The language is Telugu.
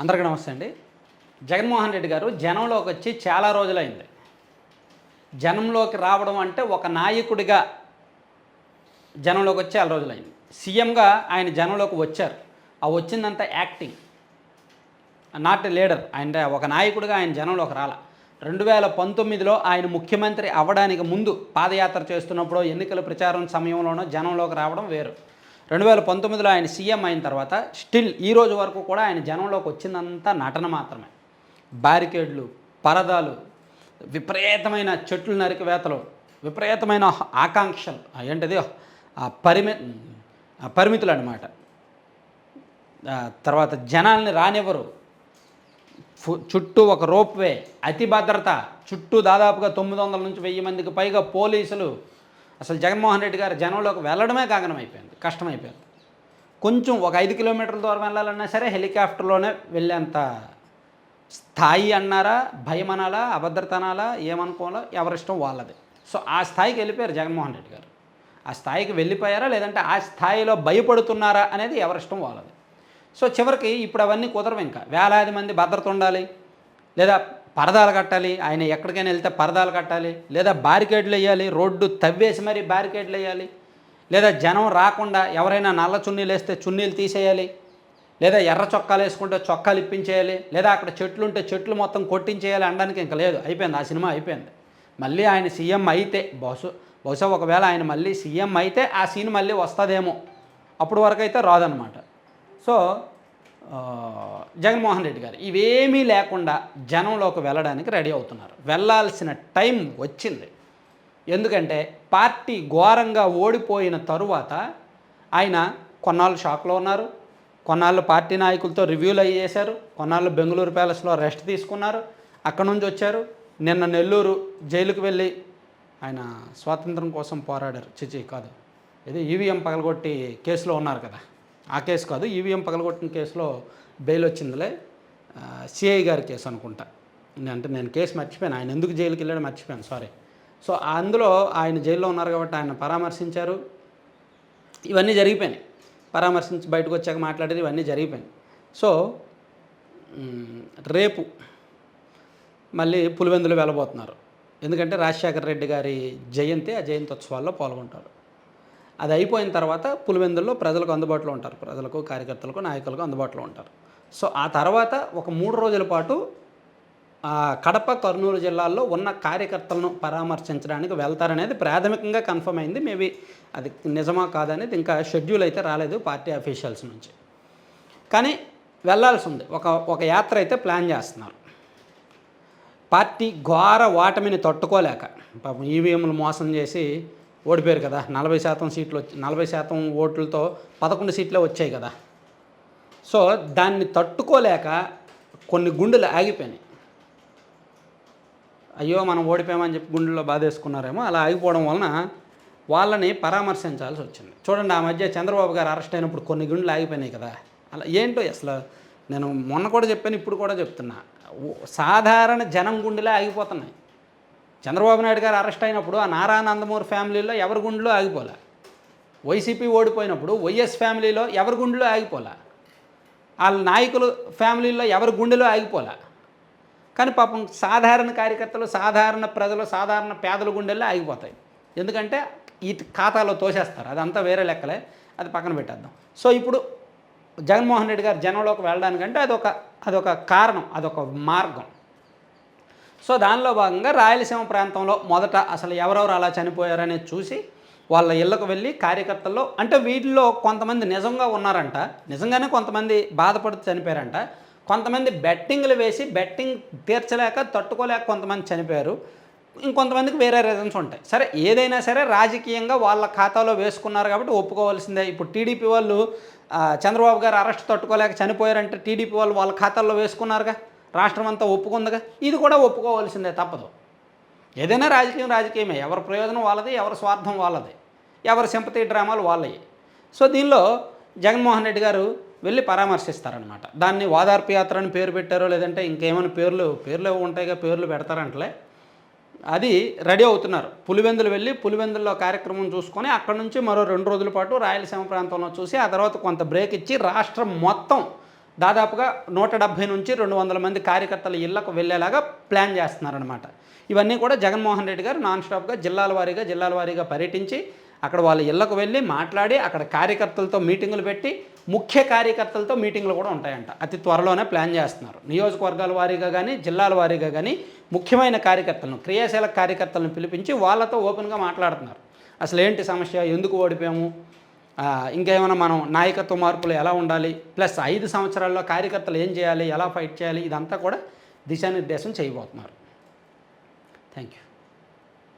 అందరికీ నమస్తే అండి. జగన్మోహన్ రెడ్డి గారు జనంలోకి వచ్చి చాలా రోజులైంది. జనంలోకి రావడం అంటే ఒక నాయకుడిగా జనంలోకి వచ్చి చాలా రోజులైంది. సీఎంగా ఆయన జనంలోకి వచ్చారు. ఆ వచ్చిందంతా యాక్టింగ్. నాట్ లీడర్ ఆయన ఒక నాయకుడిగా ఆయన జనంలోకి రాల. రెండు వేల పంతొమ్మిదిలో ఆయన ముఖ్యమంత్రి అవ్వడానికి ముందు పాదయాత్ర చేస్తున్నప్పుడు ఎన్నికల ప్రచారం సమయంలోనూ జనంలోకి రావడం వేరు. రెండు వేల పంతొమ్మిదిలో ఆయన సీఎం అయిన తర్వాత స్టిల్ ఈ రోజు వరకు కూడా ఆయన జనంలోకి వచ్చిందంతా నటన మాత్రమే. బ్యారికేడ్లు పరదాలు విపరీతమైన చెట్లు నరికివేతలు విపరీతమైన ఆకాంక్షలు ఏంటది? పరిమి పరిమితులు అనమాట తర్వాత జనాల్ని రానివ్వరు. చుట్టూ ఒక రోప్వే అతి భద్రత చుట్టూ దాదాపుగా తొమ్మిది వందల నుంచి వెయ్యి మందికి పైగా పోలీసులు అసలు జగన్మోహన్ రెడ్డి గారు జనంలోకి వెళ్ళడమే కాగనం అయిపోయింది కష్టమైపోయింది. కొంచెం ఒక ఐదు కిలోమీటర్ల దూరం వెళ్ళాలన్నా సరే హెలికాప్టర్లోనే వెళ్ళేంత స్థాయి అన్నారా భయం అనాలా అభద్రత అనాలా ఏమనుకోవాలో ఎవరిష్టం వాళ్ళది. సో ఆ స్థాయికి వెళ్ళిపోయారు జగన్మోహన్ రెడ్డి గారు. ఆ స్థాయికి వెళ్ళిపోయారా లేదంటే ఆ స్థాయిలో భయపడుతున్నారా అనేది ఎవరిష్టం వాళ్ళది. సో చివరికి ఇప్పుడు అవన్నీ కుదరవు ఇంకా. వేలాది మంది భద్రత ఉండాలి లేదా పరదాలు కట్టాలి ఆయన ఎక్కడికైనా వెళ్తే పరదాలు కట్టాలి లేదా బారికేడ్లు వేయాలి రోడ్డు తవ్వేసి మరీ బారికేడ్లు వేయాలి లేదా జనం రాకుండా ఎవరైనా నల్ల చున్నీలు వేస్తే చున్నీలు తీసేయాలి లేదా ఎర్ర చొక్కాలు వేసుకుంటే చొక్కాలు ఇప్పించేయాలి లేదా అక్కడ చెట్లు ఉంటే చెట్లు మొత్తం కొట్టించేయాలి అనడానికి ఇంకా లేదు అయిపోయింది ఆ సినిమా అయిపోయింది. మళ్ళీ ఆయన సీఎం అయితే బహుశా బహుశా ఒకవేళ ఆయన మళ్ళీ సీఎం అయితే ఆ సీన్ మళ్ళీ వస్తుందేమో అప్పుడు వరకు అయితే రాదనమాట సో జగన్మోహన్ రెడ్డి గారు. ఇవేమీ లేకుండా జనంలోకి వెళ్ళడానికి రెడీ అవుతున్నారు. వెళ్ళాల్సిన టైం వచ్చింది. ఎందుకంటే పార్టీ ఘోరంగా ఓడిపోయిన తరువాత ఆయన కొన్నాళ్ళు షాక్లో ఉన్నారు. కొన్నాళ్ళు పార్టీ నాయకులతో రివ్యూలు అయ్యి చేశారు. కొన్నాళ్ళు బెంగళూరు ప్యాలెస్లో రెస్ట్ తీసుకున్నారు. అక్కడ నుంచి వచ్చారు. నిన్న నెల్లూరు జైలుకు వెళ్ళి ఆయన స్వాతంత్రం కోసం పోరాడారు. చిచి కాదు. ఇది ఈవీఎం పగలగొట్టి కేసులో ఉన్నారు కదా. ఆ కేసు కాదు ఈవీఎం పగలగొట్టిన కేసులో బెయిల్ వచ్చిందిలే. సిఐ గారి కేసు అనుకుంటా. అంటే నేను కేసు మర్చిపోయాను ఆయన ఎందుకు జైలుకి వెళ్ళాడో మర్చిపోయాను సారీ సో అందులో ఆయన జైల్లో ఉన్నారు కాబట్టి ఆయన పరామర్శించారు. ఇవన్నీ జరిగిపోయినాయి. పరామర్శించి బయటకు వచ్చాక మాట్లాడేది ఇవన్నీ జరిగిపోయినాయి. సో రేపు మళ్ళీ పులివెందులు వెళ్ళబోతున్నారు. ఎందుకంటే రాజశేఖర రెడ్డి గారి జయంతి ఆ జయంతోత్సవాల్లో పాల్గొంటారు. అది అయిపోయిన తర్వాత పులివెందుల్లో ప్రజలకు అందుబాటులో ఉంటారు. ప్రజలకు కార్యకర్తలకు నాయకులకు అందుబాటులో ఉంటారు. సో ఆ తర్వాత ఒక మూడు రోజుల పాటు ఆ, కడప కర్నూలు జిల్లాల్లో ఉన్న కార్యకర్తలను పరామర్శించడానికి వెళ్తారనేది ప్రాథమికంగా కన్ఫర్మ్ అయింది. మేబీ అది నిజమా కాదనేది ఇంకా షెడ్యూల్ అయితే రాలేదు పార్టీ అఫీషియల్స్ నుంచి. కానీ వెళ్ళాల్సి ఉంది. ఒక ఒక యాత్ర అయితే ప్లాన్ చేస్తున్నారు. పార్టీ ఘోర వాటమిని తట్టుకోలేక పాపం ఈవీఎంలు మోసం చేసి ఓడిపోయారు కదా. నలభై శాతం సీట్లు వచ్చి నలభై శాతం ఓట్లతో పదకొండు సీట్లే వచ్చాయి కదా. సో దాన్ని తట్టుకోలేక కొన్ని గుండెలు ఆగిపోయినాయి. అయ్యో మనం ఓడిపోయామని చెప్పి గుండెల్లో బాధేసుకున్నారేమో అలా ఆగిపోవడం వలన వాళ్ళని పరామర్శించాల్సి వచ్చింది. చూడండి ఆ మధ్య చంద్రబాబు గారు అరెస్ట్ అయినప్పుడు కొన్ని గుండెలు ఆగిపోయినాయి కదా. అలా ఏంటో అసలు నేను మొన్న కూడా చెప్పాను ఇప్పుడు కూడా చెప్తున్నా. సాధారణ జనం గుండెలే ఆగిపోతున్నాయి. చంద్రబాబు నాయుడు గారు అరెస్ట్ అయినప్పుడు ఆ నారా నందమూరి ఫ్యామిలీలో ఎవరి గుండెలో ఆగిపోలే? వైసీపీ ఓడిపోయినప్పుడు వైఎస్ ఫ్యామిలీలో ఎవరి గుండెలో ఆగిపోలే? వాళ్ళ నాయకులు ఫ్యామిలీలో ఎవరి గుండెలో ఆగిపోలే? కానీ పాపం సాధారణ కార్యకర్తలు సాధారణ ప్రజలు సాధారణ పేదల గుండెల్లో ఆగిపోతాయి. ఎందుకంటే ఈ ఖాతాలో తోసేస్తారు. అదంతా వేరే లెక్కలే. అది పక్కన పెట్టేద్దాం. సో ఇప్పుడు జగన్మోహన్ రెడ్డి గారు జనంలోకి వెళ్ళడానికంటే అదొక అదొక కారణం అదొక మార్గం. సో దానిలో భాగంగా రాయలసీమ ప్రాంతంలో మొదట అసలు ఎవరెవరు అలా చనిపోయారనేది చూసి వాళ్ళ ఇళ్ళకు వెళ్ళి కార్యకర్తల్లో అంటే వీటిలో కొంతమంది నిజంగా ఉన్నారంట. నిజంగానే కొంతమంది బాధపడుతూ చనిపోయారంట. కొంతమంది బెట్టింగ్లు వేసి బెట్టింగ్ తీర్చలేక తట్టుకోలేక కొంతమంది చనిపోయారు. ఇంకొంతమందికి వేరే రీజన్స్ ఉంటాయి. సరే ఏదైనా సరే రాజకీయంగా వాళ్ళ ఖాతాలో వేసుకున్నారు కాబట్టి ఒప్పుకోవాల్సిందే. ఇప్పుడు టీడీపీ వాళ్ళు చంద్రబాబు గారు అరెస్ట్ తట్టుకోలేక చనిపోయారంటే టీడీపీ వాళ్ళు వాళ్ళ ఖాతాల్లో వేసుకున్నారుగా. రాష్ట్రం అంతా ఒప్పుకుందిగా? ఇది కూడా ఒప్పుకోవాల్సిందే తప్పదు. ఏదైనా రాజకీయం రాజకీయమే. ఎవరి ప్రయోజనం వాళ్ళది ఎవరి స్వార్థం వాళ్ళది. ఎవరి సింపతి డ్రామాలు వాళ్ళవి సో దీనిలో జగన్మోహన్ రెడ్డి గారు వెళ్ళి పరామర్శిస్తారనమాట దాన్ని వాదార్పు యాత్ర అని పేరు పెట్టారో లేదంటే ఇంకేమైనా పేర్లు పేర్లు ఉంటాయిగా పేర్లు పెడతారంటలే. అది రెడీ అవుతున్నారు. పులివెందులు వెళ్ళి పులివెందుల్లో కార్యక్రమం చూసుకొని అక్కడ నుంచి మరో రెండు రోజుల పాటు రాయలసీమ ప్రాంతంలో చూసి ఆ తర్వాత కొంత బ్రేక్ ఇచ్చి రాష్ట్రం మొత్తం దాదాపుగా నూట డెబ్భై నుంచి రెండు వందల మంది కార్యకర్తల ఇళ్ళకు వెళ్ళేలాగా ప్లాన్ చేస్తున్నారనమాట ఇవన్నీ కూడా జగన్మోహన్ రెడ్డి గారు నాన్ స్టాప్గా జిల్లాల వారీగా జిల్లాల వారీగా పర్యటించి అక్కడ వాళ్ళ ఇళ్ళకు వెళ్ళి మాట్లాడి అక్కడ కార్యకర్తలతో మీటింగులు పెట్టి ముఖ్య కార్యకర్తలతో మీటింగులు కూడా ఉంటాయంట. అతి త్వరలోనే ప్లాన్ చేస్తున్నారు. నియోజకవర్గాల వారీగా కానీ జిల్లాల వారీగా కానీ ముఖ్యమైన కార్యకర్తలను క్రియాశీల కార్యకర్తలను పిలిపించి వాళ్ళతో ఓపెన్గా మాట్లాడుతున్నారు. అసలు ఏంటి సమస్య? ఎందుకు ఓడిపోయాము? ఇంకేమైనా మనం నాయకత్వ మార్పులు ఎలా ఉండాలి? ప్లస్ ఐదు సంవత్సరాల్లో కార్యకర్తలు ఏం చేయాలి? ఎలా ఫైట్ చేయాలి? ఇదంతా కూడా దిశానిర్దేశం చేయబోతున్నారు. Thank you